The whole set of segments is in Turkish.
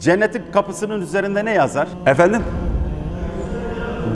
Cennetin kapısının üzerinde ne yazar? Efendim?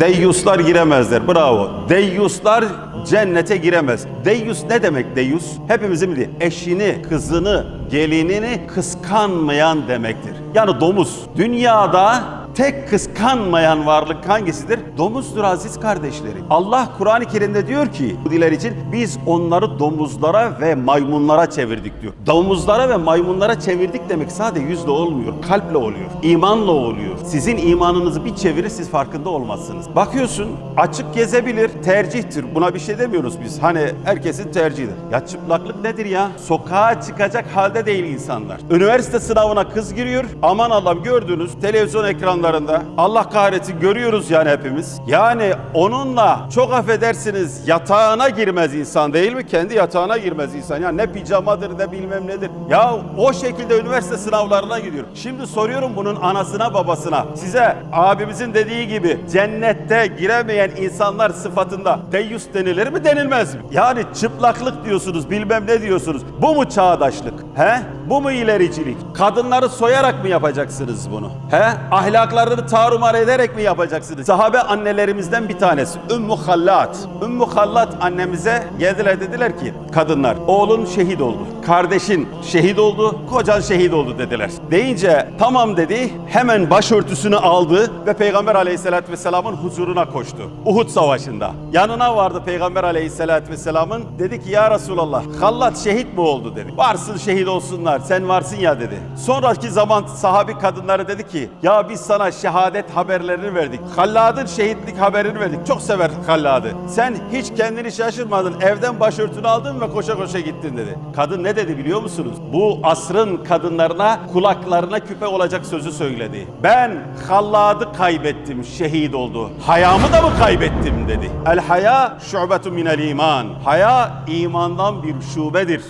Deyyuslar giremezler. Bravo. Deyyuslar cennete giremez. Deyyus ne demek deyyus? Hepimizin bildiği eşini, kızını, gelinini kıskanmayan demektir. Yani domuz. Dünyada tek kıskanmayan varlık hangisidir? Domuzdur aziz kardeşlerim. Allah Kur'an-ı Kerim'de diyor ki Yahudiler için biz onları domuzlara ve maymunlara çevirdik diyor. Domuzlara ve maymunlara çevirdik demek sadece yüzle olmuyor, kalple oluyor, imanla oluyor. Sizin imanınızı bir çevirir siz farkında olmazsınız. Bakıyorsun açık gezebilir, tercihtir. Buna bir şey demiyoruz biz. Hani herkesin tercihidir. Ya çıplaklık nedir ya? Sokağa çıkacak halde değil insanlar. Üniversite sınavına kız giriyor. Aman Allah'ım gördünüz televizyon ekranlarında. Allah kahretsin görüyoruz yani hepimiz. Yani onunla çok affedersiniz yatağına girmez insan değil mi? Kendi yatağına girmez insan. Ya ne pijamadır ne bilmem nedir. Ya o şekilde üniversite sınavlarına gidiyor. Şimdi soruyorum bunun anasına babasına. Size abimizin dediği gibi cennette giremeyen insanlar sıfatında deyyus denilir mi denilmez mi? Yani çıplaklık diyorsunuz bilmem ne diyorsunuz. Bu mu çağdaşlık? He? Bu mu ilericilik? Kadınları soyarak mı yapacaksınız bunu? He? Ahlaklarını tarumar ederek mi yapacaksınız? Sahabe annelerimizden bir tanesi Ümmü Hallat. Ümmü Hallat annemize geldiler dediler ki kadınlar oğlun şehit oldu. Kardeşin şehit oldu. Kocan şehit oldu dediler. Deyince tamam dedi. Hemen başörtüsünü aldı ve Peygamber Aleyhisselatü Vesselam'ın huzuruna koştu. Uhud Savaşı'nda. Yanına vardı Peygamber Aleyhisselatü Vesselam'ın. Dedi ki ya Resulallah Hallat şehit mi oldu dedi. Varsın şehit olsunlar sen varsın ya dedi. Sonraki zaman sahabi kadınları dedi ki ya biz sana şehadet haberlerini verdik. Hallad'ın şehitlik haberini verdik. Çok sever Hallad'ı. Sen hiç kendini şaşırmadın. Evden başörtünü aldın ve koşa koşa gittin dedi. Kadın ne dedi biliyor musunuz? Bu asrın kadınlarına kulaklarına küpe olacak sözü söyledi. Ben Hallad'ı kaybettim, şehit oldu. Hayamı da mı kaybettim dedi. El haya şubetu minel iman. Haya imandan bir şubedir.